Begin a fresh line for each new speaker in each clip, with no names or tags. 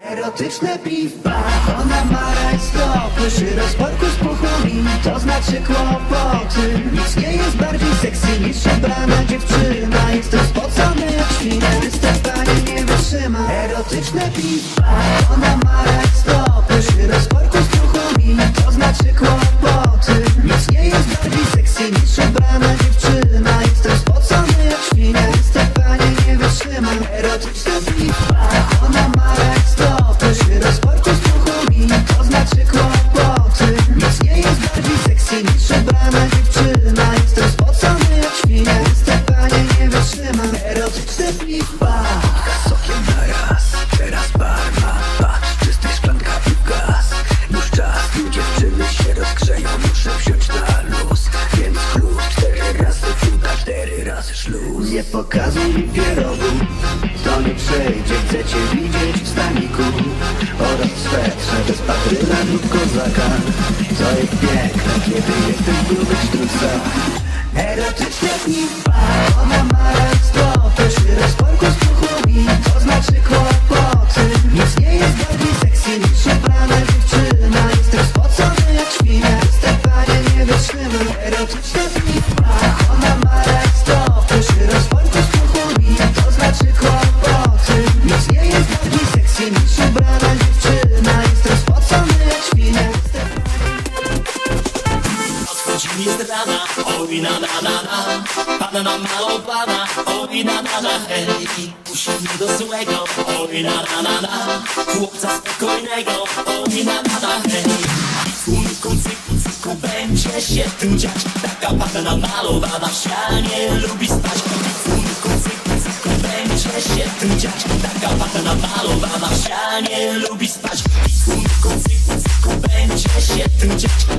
Erotyczne piwba, ona ma rajstopy Szyro z porku z puchumi, to znaczy kłopoty. Nic nie jest bardziej sexy niż przebrana dziewczyna Jestem spocony Piwba Sokiem naraz, teraz barma Patrz, czysty szklanka i gaz Już czas, gdy dziewczyny się rozgrzeją Muszę wziąć na luz Więc chlub cztery razy fuda, cztery razy szluz Nie pokazuj mi pierogu To nie przejdzie, chcę cię widzieć w staniku Oraz swetrze bez patryna lub kozaka To jest piękne, kiedy jesteś w grubych sztucach Erotyczne piwa, ona ma
Odchodzi jest rana, oj na na na na. Panna malowana, oj na na na. Hej Musi mnie do złego, oj na na na na. Chłopca spokojnego, oj na na na. Hej Słonko cyku cyku będzie się tu dziać. Taka panna malowana w ścianie lubi spać. Słonko cyku cyku będzie się tu dziać. Taka panna malowana w ścianie lubi spać. Słonko cyku cyku będzie się tu dziać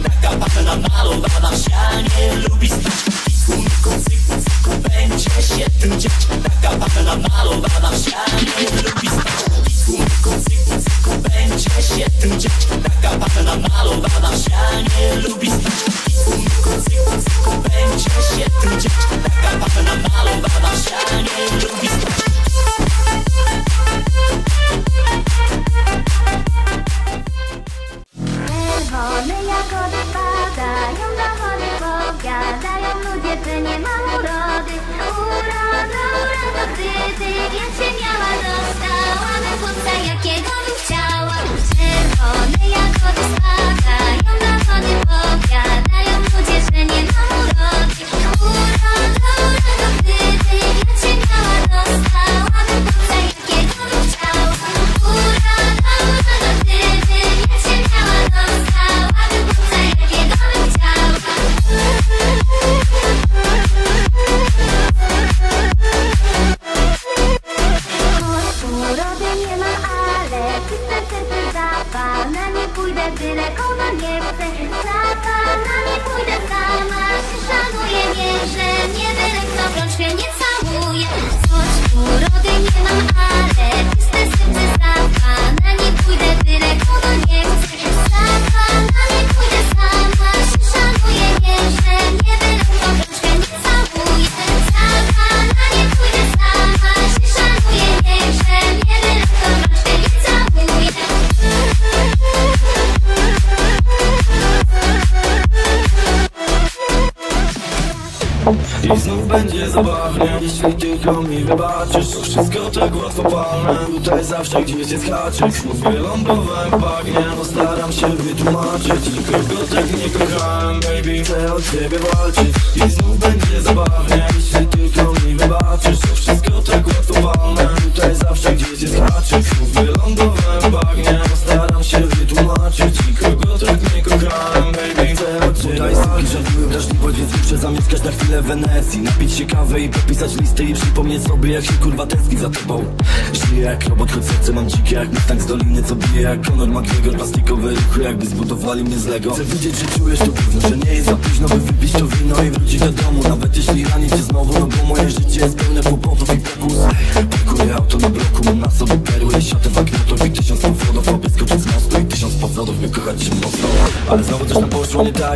uroda, gdyby ja cię miała, dostałabym chłopca, jakiego bym chciała. Czerwone kogo nie chcę. Za pana nie pójdę sama, szanuję, wierzę, nie byle kto w rączkę
I znów będzie zabawnie Jeśli tylko mi wybaczysz. To wszystko tak łatwo palne Tutaj zawsze gdzieś jest haczyk. Znów wylądowałem w bagnie Postaram się wytłumaczyć. Nikogo tak nie kochałem Baby, chcę o ciebie walczyć. I znów będzie zabawnie Jeśli tylko mi wybaczysz. To wszystko Żartuję wrażliwość, więc muszę zamieszkać na chwilę w Wenecji. Napić się kawy i popisać listy I przypomnieć sobie jak się kurwa tęskni za tobą. Żyję jak robot, choć serce mam dzikie jak Mustang z doliny Co bije jak Conor McGregor. Plastikowe ruchy jakby zbudowali mnie z Lego. Chcę widzieć, że czujesz to gówno Że nie jest za późno by wypić to wino i wrócić do domu. Nawet jeśli rani cię znowu No bo moje życie jest pełne kłopotów i pokus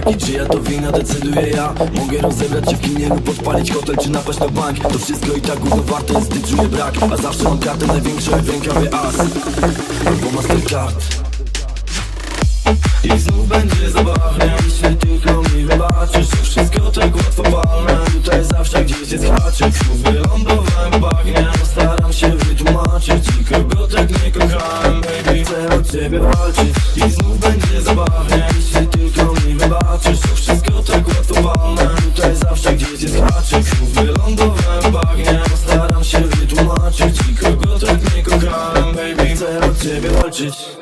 I czy ja to wina decyduję ja. Mogę rozebrać się w kinie lub podpalić hotel Czy napaść na bank. To wszystko i tak gówno warte jest, gdy czuję brak. A zawsze mam kartę największą w rękawie as. Albo Mastercard. I znów będzie zabawnie, jeśli tylko mi wybaczysz. To wszystko tak łatwo palne, tutaj zawsze gdzieś jest haczyk. Znów wylądowałem bagnie, staram się wytłumaczyć. I kogo tak nie kochałem, baby, chcę o ciebie walczyć. I znów będzie wylądowałem bagnie, staram się wytłumaczyć kogo tak nie kochałem, baby, chcę o ciebie walczyć